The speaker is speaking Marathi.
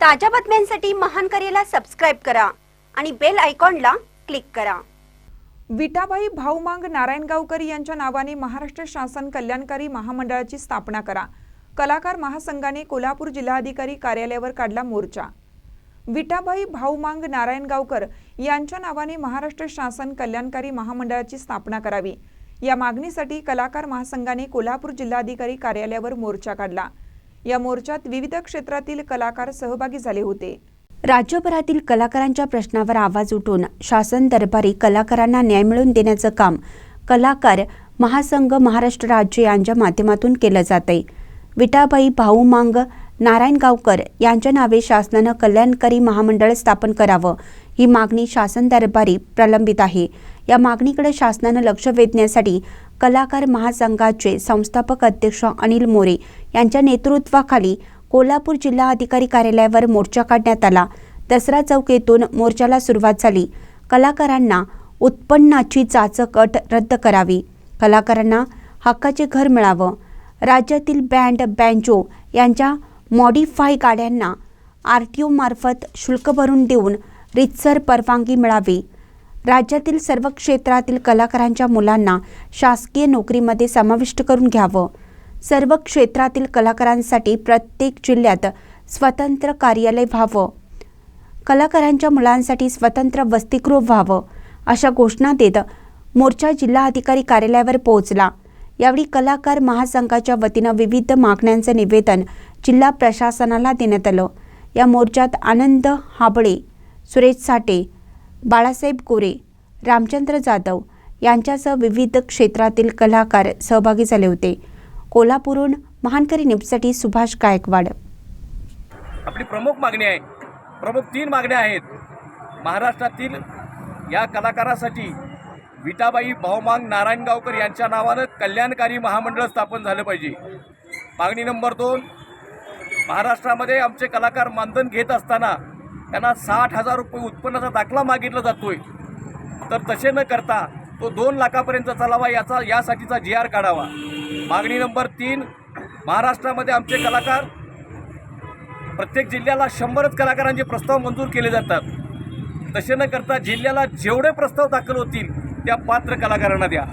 ताज्या बातम्यांसाठी महान करेला सबस्क्राईब करा आणि बेल आयकॉनला क्लिक करा. विठाबाई भाऊमांग नारायणगावकर यांच्या नावाने महाराष्ट्र शासन कल्याणकारी महामंडळाची स्थापना करा. कलाकार महासंघाने कोल्हापूर जिल्हाधिकारी कार्यालयावर काढला मोर्चा. विठाबाई भाऊमांग नारायणगावकर यांच्या नावाने महाराष्ट्र शासन कल्याणकारी महामंडळाची स्थापना करावी. या मागणीसाठी कलाकार महासंघाने कोल्हापूर जिल्हाधिकारी कार्यालयावर मोर्चा काढला. या मोर्चात विविध क्षेत्रातील कलाकार सहभागी झाले होते. राज्यभरातील कलाकारांच्या प्रश्नावर आवाज उठून शासन दरबारी कलाकारांना न्याय मिळवून देण्याचं काम कलाकार महासंघ महाराष्ट्र राज्य यांच्या माध्यमातून केलं जात आहे विटाबाई भाऊ मांग नारायणगावकर यांच्या नावे शासनानं कल्याणकारी महामंडळ स्थापन करावं ही मागणी शासन दरबारी प्रलंबित आहे. या मागणीकडे शासनानं लक्ष वेधण्यासाठी कलाकार महासंघाचे संस्थापक अध्यक्ष अनिल मोरे यांच्या नेतृत्वाखाली कोल्हापूर जिल्हा अधिकारी कार्यालयावर मोर्चा काढण्यात आला. दसरा चौक येथून मोर्चाला सुरुवात झाली. कलाकारांना उत्पन्नाची चाचकट रद्द करावी. कलाकारांना हक्काचे घर मिळावं. राज्यातील बँड बँजो यांच्या मॉडिफाय गाड्यांना आर टी ओमार्फत शुल्क भरून देऊन रितसर परवानगी मिळावी. राज्यातील सर्व क्षेत्रातील कलाकारांच्या मुलांना शासकीय नोकरीमध्ये समाविष्ट करून घ्यावं. सर्व क्षेत्रातील कलाकारांसाठी प्रत्येक जिल्ह्यात स्वतंत्र कार्यालय व्हावं. कलाकारांच्या मुलांसाठी स्वतंत्र वसतिगृह व्हावं अशा घोषणा देत मोर्चा जिल्हाधिकारी कार्यालयावर पोहोचला. यावेळी कलाकार महासंघाच्या वतीनं विविध मागण्यांचं निवेदन जिल्हा प्रशासनाला देण्यात आलं. या मोर्चात आनंद हाबळे सुरेश साठे बाळासाहेब गोरे रामचंद्र जाधव यांच्यासह विविध क्षेत्रातील कलाकार सहभागी झाले होते. कोल्हापूरहून महानकरी न्यूजसाठी सुभाष गायकवाड. आपली प्रमुख मागणी आहे. प्रमुख तीन मागण्या आहेत. महाराष्ट्रातील या कलाकारासाठी विटाबाई भाऊमांग नारायणगावकर यांच्या नावानं कल्याणकारी महामंडळ स्थापन झालं पाहिजे. मागणी नंबर दोन महाराष्ट्रामध्ये आमचे कलाकार मानधन घेत असताना त्यांना साठ हजार रुपये उत्पन्नाचा दाखला मागितला जातोय. तर तसे न करता तो दोन लाखापर्यंत चालावा याचा यासाठीचा जी आर काढावा. मागणी नंबर तीन महाराष्ट्रामध्ये आमचे कलाकार प्रत्येक जिल्ह्याला शंभरच कलाकारांचे प्रस्ताव मंजूर केले जातात. तसे न करता जिल्ह्याला जेवढे प्रस्ताव दाखल होतील त्या पात्र कलाकारांना द्या.